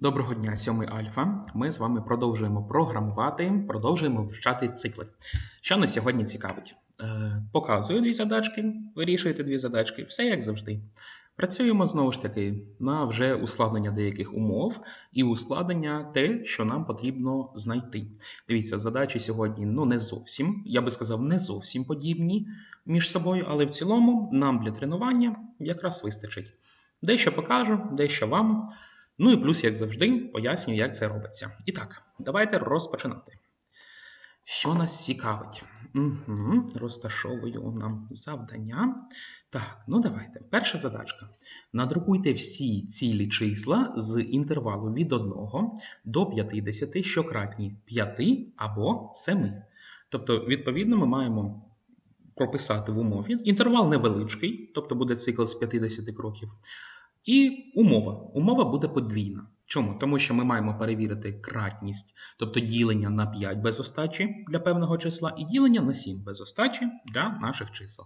Доброго дня, сьомий Альфа. Ми з вами продовжуємо програмувати, продовжуємо вивчати цикли. Що нас сьогодні цікавить? Е, показую дві задачки, вирішуєте дві задачки, все як завжди. Працюємо знову ж таки на вже ускладнення деяких умов і ускладнення те, що нам потрібно знайти. Дивіться, задачі сьогодні ну не зовсім, я би сказав, не зовсім подібні між собою, але в цілому нам для тренування якраз вистачить. Дещо покажу, дещо вам. Ну і плюс, як завжди, пояснюю, як це робиться. І так, давайте розпочинати. Що нас цікавить? Угу, Розташовую нам завдання. Так, ну давайте. Перша задачка. Надрукуйте всі цілі числа з інтервалу від 1 до 50, що кратні 5 або 7. Тобто, відповідно, ми маємо прописати в умові. Інтервал невеличкий, тобто буде цикл з 50 кроків. І умова. Умова буде подвійна. Чому? Тому що ми маємо перевірити кратність, тобто ділення на 5 без остачі для певного числа, і ділення на 7 без остачі для наших чисел.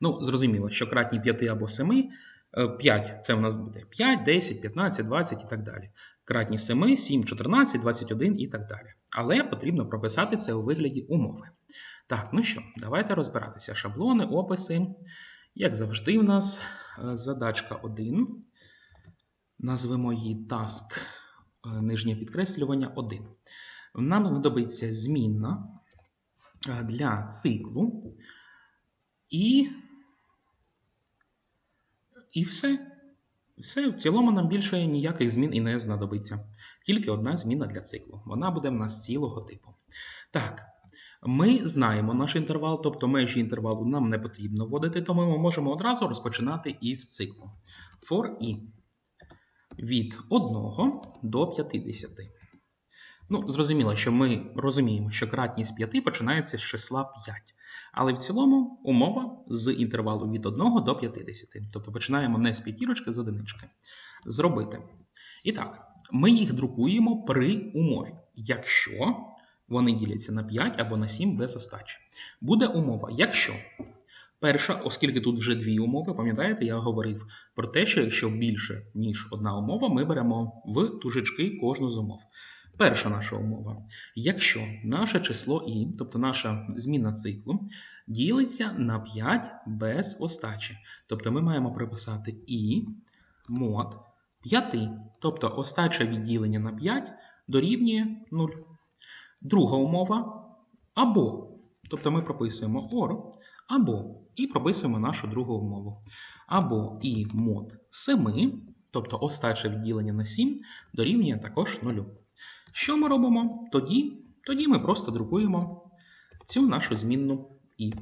Ну, зрозуміло, що кратні 5 або 7, 5 це в нас буде 5, 10, 15, 20 і так далі. Кратні 7, 7, 14, 21 і так далі. Але потрібно прописати це у вигляді умови. Так, ну що, давайте розбиратися. Шаблони, описи. Як завжди, в нас е, задачка 1. Назвемо її task е, нижнє підкреслювання 1. Нам знадобиться змінна е, для циклу. І і все. Все, в цілому нам більше ніяких змін і не знадобиться. Тільки одна зміна для циклу. Вона буде в нас цілого типу. Так, ми знаємо наш інтервал, тобто межі інтервалу нам не потрібно вводити, тому ми можемо одразу розпочинати із циклу. For i від 1 до 50. Ну, зрозуміло, що ми розуміємо, що кратність 5 починається з числа 5. Але в цілому умова з інтервалу від 1 до 50. Тобто починаємо не з п'ятірочки з одинички. Зробити. І так, ми їх друкуємо при умові, якщо вони діляться на 5 або на 7 без остачі. Буде умова, якщо Перша, оскільки тут вже дві умови, пам'ятаєте, я говорив про те, що якщо більше, ніж одна умова, ми беремо в тужечки кожну з умов. Перша наша умова. Якщо наше число і, тобто наша зміна циклу, ділиться на 5 без остачі. Тобто ми маємо приписати і мод 5, тобто остача відділення на 5 дорівнює 0. Друга умова або. Тобто ми прописуємо OR, або і прописуємо нашу другу умову. Або і мод 7, тобто остаче відділення на 7, дорівнює також 0. Що ми робимо? Тоді Тоді ми просто друкуємо цю нашу змінну і.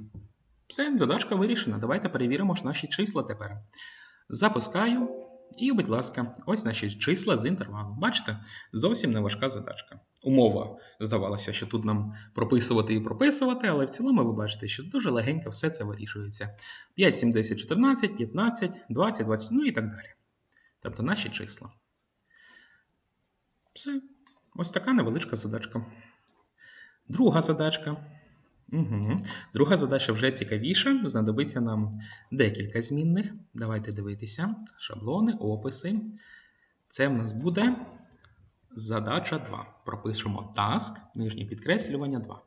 Все, задачка вирішена. Давайте перевіримо наші числа тепер. Запускаю. І, будь ласка, ось наші числа з інтервалу. Бачите, зовсім не важка задачка. Умова здавалося, що тут нам прописувати і прописувати, але в цілому ви бачите, що дуже легенько все це вирішується. 5, 7, 10, 14, 15, 20, 20, ну і так далі. Тобто наші числа. Все. Ось така невеличка задачка. Друга задачка. Угу. Друга задача вже цікавіша. Знадобиться нам декілька змінних. Давайте дивитися. Шаблони, описи. Це в нас буде задача 2. Пропишемо task, нижнє підкреслювання 2.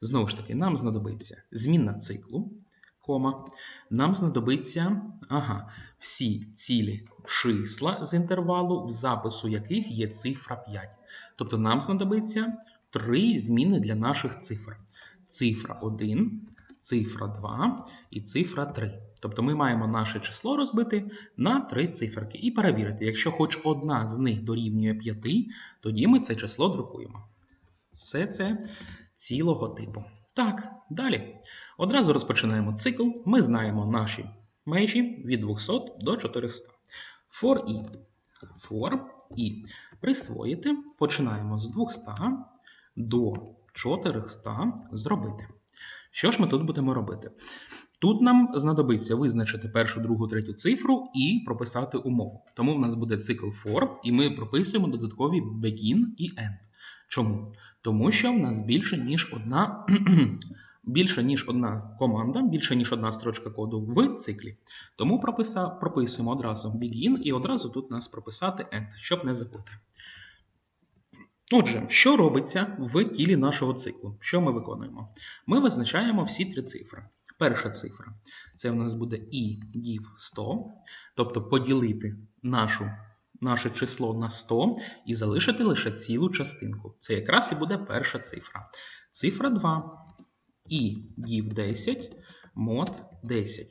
Знову ж таки, нам знадобиться змінна циклу, кома. Нам знадобиться ага, всі цілі числа з інтервалу, в запису яких є цифра 5. Тобто нам знадобиться три зміни для наших цифр цифра 1, цифра 2 і цифра 3. Тобто ми маємо наше число розбити на три циферки і перевірити, якщо хоч одна з них дорівнює 5, тоді ми це число друкуємо. Все це цілого типу. Так, далі. Одразу розпочинаємо цикл. Ми знаємо наші межі від 200 до 400. For i. For i. Присвоїти. Починаємо з 200 до 400 зробити. Що ж ми тут будемо робити? Тут нам знадобиться визначити першу, другу, третю цифру і прописати умову. Тому в нас буде цикл for, і ми прописуємо додаткові begin і end. Чому? Тому що в нас більше, ніж одна більше, ніж одна команда, більше, ніж одна строчка коду в циклі. Тому прописа, прописуємо одразу begin і одразу тут нас прописати end, щоб не забути. Отже, що робиться в тілі нашого циклу? Що ми виконуємо? Ми визначаємо всі три цифри. Перша цифра це в нас буде і дів 100, тобто поділити нашу, наше число на 100 і залишити лише цілу частинку. Це якраз і буде перша цифра. Цифра 2 і дів 10, мод 10.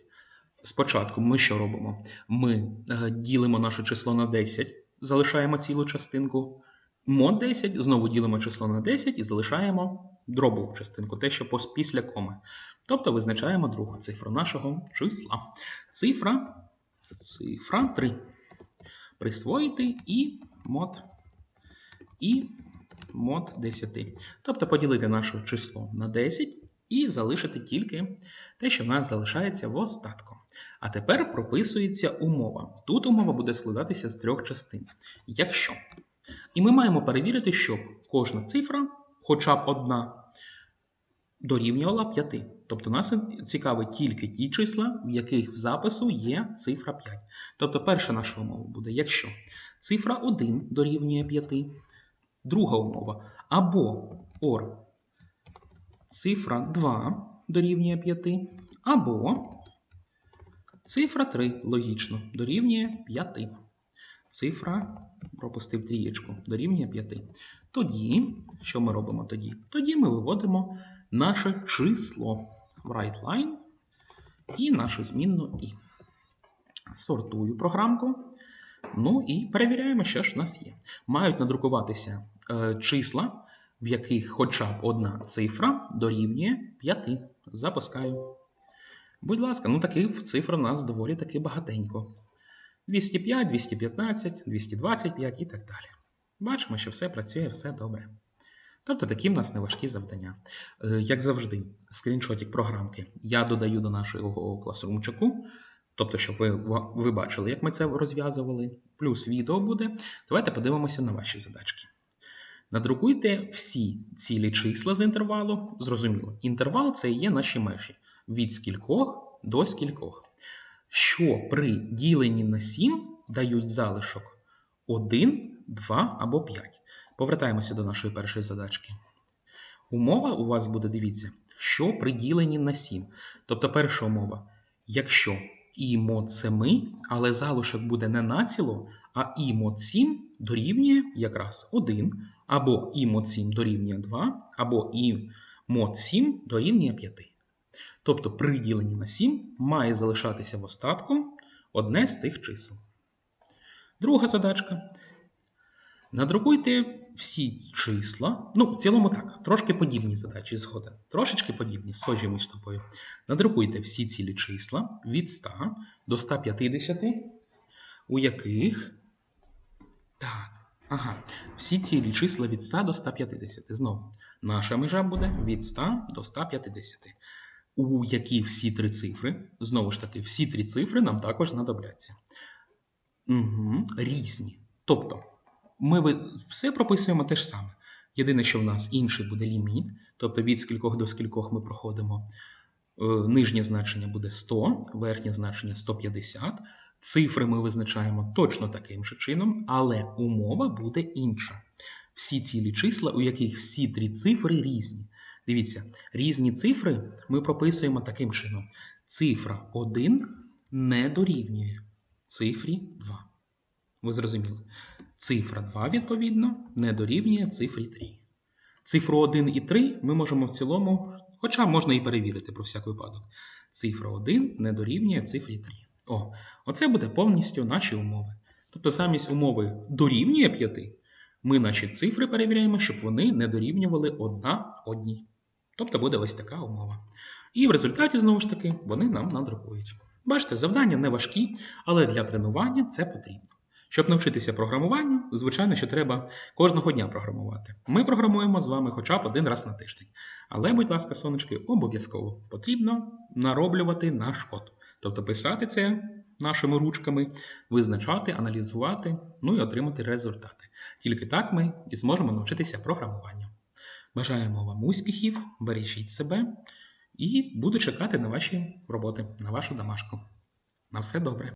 Спочатку ми що робимо? Ми е, ділимо наше число на 10, залишаємо цілу частинку. Мод 10, знову ділимо число на 10 і залишаємо дробову частинку, те, що після коми. Тобто визначаємо другу цифру нашого числа. Цифра, цифра 3. Присвоїти і мод, і мод 10. Тобто поділити наше число на 10 і залишити тільки те, що в нас залишається в остатку. А тепер прописується умова. Тут умова буде складатися з трьох частин. Якщо. І ми маємо перевірити, щоб кожна цифра, хоча б одна, дорівнювала 5. Тобто нас цікавить тільки ті числа, в яких в запису є цифра 5. Тобто перша наша умова буде, якщо цифра 1 дорівнює 5, друга умова або or цифра 2 дорівнює 5, або цифра 3 логічно дорівнює 5. Цифра, пропустив трієчку, дорівнює 5. Тоді, що ми робимо тоді? Тоді ми виводимо наше число в right line і нашу змінну і. Сортую програмку. Ну і перевіряємо, що ж в нас є. Мають надрукуватися е, числа, в яких хоча б одна цифра дорівнює 5. Запускаю. Будь ласка, ну таких цифр у нас доволі таки багатенько. 205, 215, 225 і так далі. Бачимо, що все працює, все добре. Тобто такі в нас неважкі завдання. Е, Як завжди, скріншотик програмки я додаю до нашого класрумчику, тобто, щоб ви, ви бачили, як ми це розв'язували. Плюс відео буде. Давайте подивимося на ваші задачки. Надрукуйте всі цілі числа з інтервалу. Зрозуміло, інтервал це є наші межі від скількох до скількох. Що при діленні на 7 дають залишок 1, 2 або 5. Повертаємося до нашої першої задачки. Умова у вас буде, дивіться, що при діленні на 7. Тобто перша умова, якщо і мод 7, але залишок буде не націло, а і мод 7 дорівнює якраз 1, або і мод 7 дорівнює 2, або і мод 7 дорівнює 5. Тобто при діленні на 7 має залишатися в остатку одне з цих чисел. Друга задачка. Надрукуйте всі числа. Ну, в цілому так, трошки подібні задачі згоден. Трошечки подібні, схожі між тобою. Надрукуйте всі цілі числа від 100 до 150, у яких. Так. Ага, всі цілі числа від 100 до 150. Знову, наша межа буде від 100 до 150. У які всі три цифри, знову ж таки, всі три цифри нам також знадобляться. Угу, різні. Тобто, ми все прописуємо те ж саме. Єдине, що в нас інший буде ліміт, тобто від скількох до скількох ми проходимо. Е, Нижнє значення буде 100, верхнє значення 150. Цифри ми визначаємо точно таким же чином, але умова буде інша. Всі цілі числа, у яких всі три цифри різні. Дивіться, різні цифри ми прописуємо таким чином. Цифра 1 не дорівнює цифрі 2. Ви зрозуміли? Цифра 2, відповідно, не дорівнює цифрі 3. Цифру 1 і 3 ми можемо в цілому, хоча можна і перевірити про всяк випадок. Цифра 1 не дорівнює цифрі 3. О, оце буде повністю наші умови. Тобто замість умови дорівнює 5, ми наші цифри перевіряємо, щоб вони не дорівнювали одна одній. Тобто буде ось така умова. І в результаті, знову ж таки, вони нам надрукують. Бачите, завдання не важкі, але для тренування це потрібно. Щоб навчитися програмуванню, звичайно, що треба кожного дня програмувати. Ми програмуємо з вами хоча б один раз на тиждень. Але, будь ласка, сонечки, обов'язково потрібно нароблювати наш код. Тобто писати це нашими ручками, визначати, аналізувати, ну і отримати результати. Тільки так ми і зможемо навчитися програмуванню. Бажаємо вам успіхів, бережіть себе і буду чекати на ваші роботи, на вашу домашку. На все добре.